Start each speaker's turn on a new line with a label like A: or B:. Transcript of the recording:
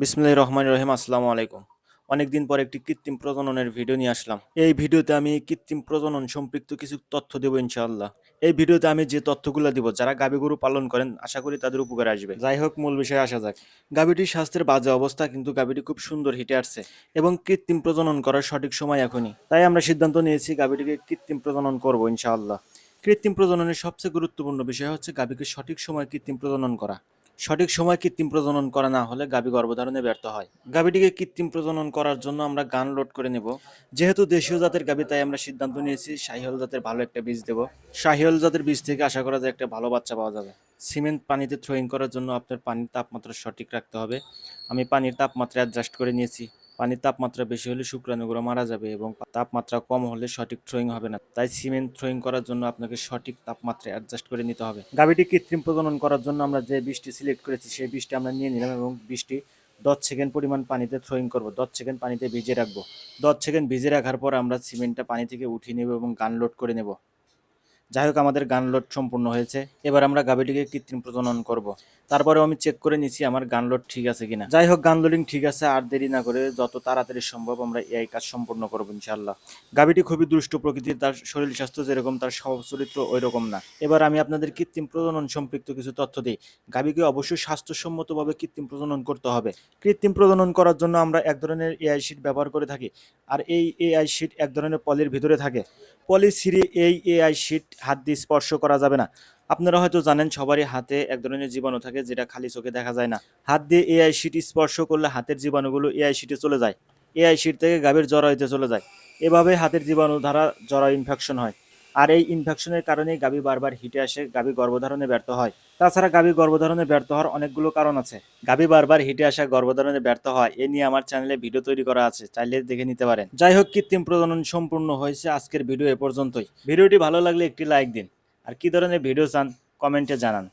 A: বিসমুল্লাহ রহমান রহিম, আসসালামু আলাইকুম। অনেকদিন পর একটি কৃত্রিম প্রজননের ভিডিও নিয়ে আসলাম। এই ভিডিওতে আমি কৃত্রিম প্রজনন সম্পৃক্ত কিছু তথ্য দেবো ইনশাআল্লাহ। এই ভিডিওতে আমি যে তথ্যগুলো দিব, যারা গাভী গরু পালন করেন, আশা করি তাদের উপকারে আসবে। যাই হোক, মূল বিষয়ে আসা যাক। গাভীটির স্বাস্থ্যের বাজে অবস্থা, কিন্তু গাভীটি খুব সুন্দর হিটে আসছে এবং কৃত্রিম প্রজনন করার সঠিক সময় এখনই। তাই আমরা সিদ্ধান্ত নিয়েছি গাভীটিকে কৃত্রিম প্রজনন করব ইনশাআল্লাহ। কৃত্রিম প্রজননের সবচেয়ে গুরুত্বপূর্ণ বিষয় হচ্ছে গাভীকে সঠিক সময় কৃত্রিম প্রজনন করা। সঠিক সময় কৃত্রিম প্রজনন করা না হলে গাভী গর্ভধারণে ব্যর্থ হয়। গাভীটিকে কৃত্রিম প্রজনন করার জন্য আমরা গান লোড করে নেব। যেহেতু দেশীয় জাতের গাভী তাই আমরা সিদ্ধান্ত নিয়েছি শাহিওল জাতের ভালো একটা বীজ দেব। শাহিওল জাতের বীজ থেকে আশা করা যায় একটা ভালো বাচ্চা পাওয়া যাবে। সিমেন্ট পানিতে থ্রোয়িং করার জন্য আপনার পানির তাপমাত্রা সঠিক রাখতে হবে। আমি পানির তাপমাত্রা অ্যাডজাস্ট করে নিয়েছি। পানির তাপমাত্রা বেশি হলে শুক্রাণুগুলো মারা যাবে এবং তাপমাত্রা কম হলে সঠিক থ্রোয়িং হবে না। তাই সিমেন্ট থ্রোয়িং করার জন্য আপনাকে সঠিক তাপমাত্রা অ্যাডজাস্ট করে নিতে হবে। গাভীটি কৃত্রিম প্রজনন করার জন্য আমরা যে বীজটি সিলেক্ট করেছি, সেই বীজটি আমরা নিয়ে নিলাম এবং বীজটি দশ সেকেন্ড পরিমাণ পানিতে থ্রোয়িং করব। দশ সেকেন্ড পানিতে ভিজে রাখব। দশ সেকেন্ড ভিজে রাখার পর আমরা সিমেন্টটা পানি থেকে উঠিয়ে নেব এবং গান লোড করে নেব। যাই হোক, আমাদের গান লোড সম্পূর্ণ হয়েছে। এবার আমরা গাভীটিকে কৃত্রিম প্রজনন করব। তারপরেও আমি চেক করে নিচ্ছি আমার গান লোড ঠিক আছে কিনা। যাই হোক, গান লোডিং ঠিক আছে, আর দেরি না করে যত তাড়াতাড়ি সম্ভব আমরা এই কাজ সম্পূর্ণ করব ইনশাল্লাহ গাভীটি খুবই দুষ্ট প্রকৃতির, তার শরীর স্বাস্থ্য যেরকম, তার স্বভাব চরিত্র ওই রকম না। এবার আমি আপনাদের কৃত্রিম প্রজনন সম্পৃক্ত কিছু তথ্য দিই। গাভীকে অবশ্যই স্বাস্থ্যসম্মতভাবে কৃত্রিম প্রজনন করতে হবে। কৃত্রিম প্রজনন করার জন্য আমরা এক ধরনের এআই শিট ব্যবহার করে থাকি, আর এই এআই শিট এক ধরনের পলির ভিতরে থাকে। পলি সিরি এই এআই শিট হাত দিয়ে স্পর্শ করা যাবে না। আপনারা হয়তো জানেন, সবারই হাতে এক ধরনের জীবাণু থাকে যেটা খালি চোখে দেখা যায় না। হাত দিয়ে এআই শিট স্পর্শ করলে হাতের জীবাণুগুলো এআই শিটে চলে যায়। এআই শিট থেকে গাভীর জরায়ুতে চলে যায়। এভাবে হাতের জীবাণু দ্বারা জ্বর ইনফেকশন হয়। আর এই ইনফেকশনের কারণেই গাভী বারবার হিটে আসে গাভী গর্ভধারণে ব্যর্থ হয়। তাছাড়া গাভী গর্ভধারণে ব্যর্থ হওয়ার অনেকগুলো কারণ আছে। গাভী বারবার হিটে আসা, গর্ভধারণে ব্যর্থ হয়, এ নিয়ে আমার চ্যানেলে ভিডিও তৈরি করা আছে, চাইলে দেখে নিতে পারেন। যাই হোক, কৃত্রিম প্রজনন সম্পূর্ণ হয়েছে আজকের ভিডিও এ পর্যন্তই। ভিডিওটি ভালো লাগলে একটি লাইক দিন। আর কি ধরনের ভিডিও চান, কমেন্টে জানান।